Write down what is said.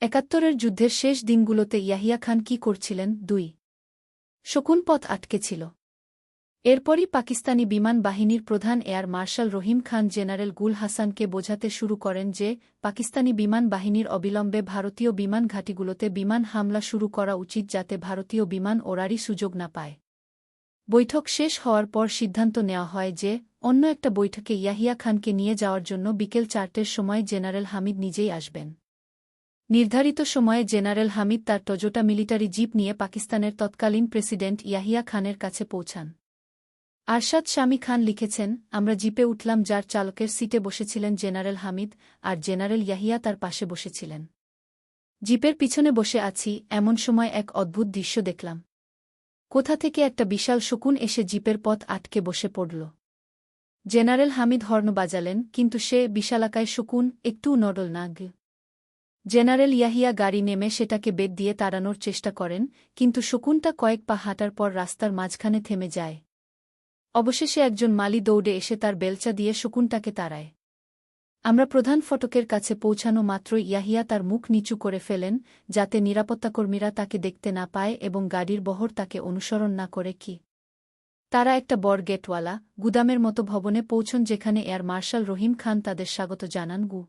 একাত্তরের যুদ্ধের শেষ দিনগুলোতে ইয়াহিয়া খান কি করছিলেন? দুই। শকুন পথ আটকে ছিল। এরপরই পাকিস্তানি বিমান বাহিনীর প্রধান air marshal Rahim Khan general Gul হাসানকে বোঝাতে শুরু করেন যে, পাকিস্তানি বিমান বাহিনীর অবিলম্বে ভারতীয় বিমান ঘাঁটিগুলোতে বিমান হামলা শুরু করা উচিত যাতে ভারতীয় বিমান ওড়ারই সুযোগ না পায়। বৈঠক শেষ হওয়ার পর সিদ্ধান্ত নেওয়া হয় যে, অন্য একটা বৈঠকে ইয়াহিয়া খানকে নিয়ে যাওয়ার জন্য বিকেল চারটের সময় জেনারেল হামিদ নিজেই আসবেন। নির্ধারিত সময়ে জেনারেল হামিদ তার টজোটা মিলিটারি জিপ নিয়ে পাকিস্তানের তৎকালীন প্রেসিডেন্ট ইয়াহিয়া খানের কাছে পৌঁছান। আরশাদ শামী খান লিখেছেন, আমরা জিপে উঠলাম যার চালকের সিটে বসেছিলেন জেনারেল হামিদ আর জেনারেল ইয়াহিয়া তার পাশে বসেছিলেন। জিপের পিছনে বসে আছি, এমন সময় এক অদ্ভুত দৃশ্য দেখলাম। কোথা থেকে একটা বিশাল শকুন এসে জিপের পথ আটকে বসে পড়ল। জেনারেল হামিদ হর্ন বাজালেন, কিন্তু সে বিশালাকায় শকুন একটু নডল না জেনারেল ইয়াহিয়া গাড়ি নেমে সেটাকে বেদ দিয়ে তাড়ানোর চেষ্টা করেন, কিন্তু শকুনটা কয়েক পা হাঁটার পর রাস্তার মাঝখানে থেমে যায়। অবশেষে একজন মালি দৌড়ে এসে তার বেলচা দিয়ে শকুনটাকে তাড়ায়। আমরা প্রধান ফটকের কাছে পৌঁছানো মাত্রই ইয়াহিয়া তার মুখ নিচু করে ফেলেন, যাতে নিরাপত্তাকর্মীরা তাকে দেখতে না পায় এবং গাড়ির বহর তাকে অনুসরণ না করে কি। তারা একটা বড় গেটওয়ালা, গুদামের মতো ভবনে পৌঁছন যেখানে এয়ার মার্শাল রহিম খান তাদের স্বাগত জানান গু।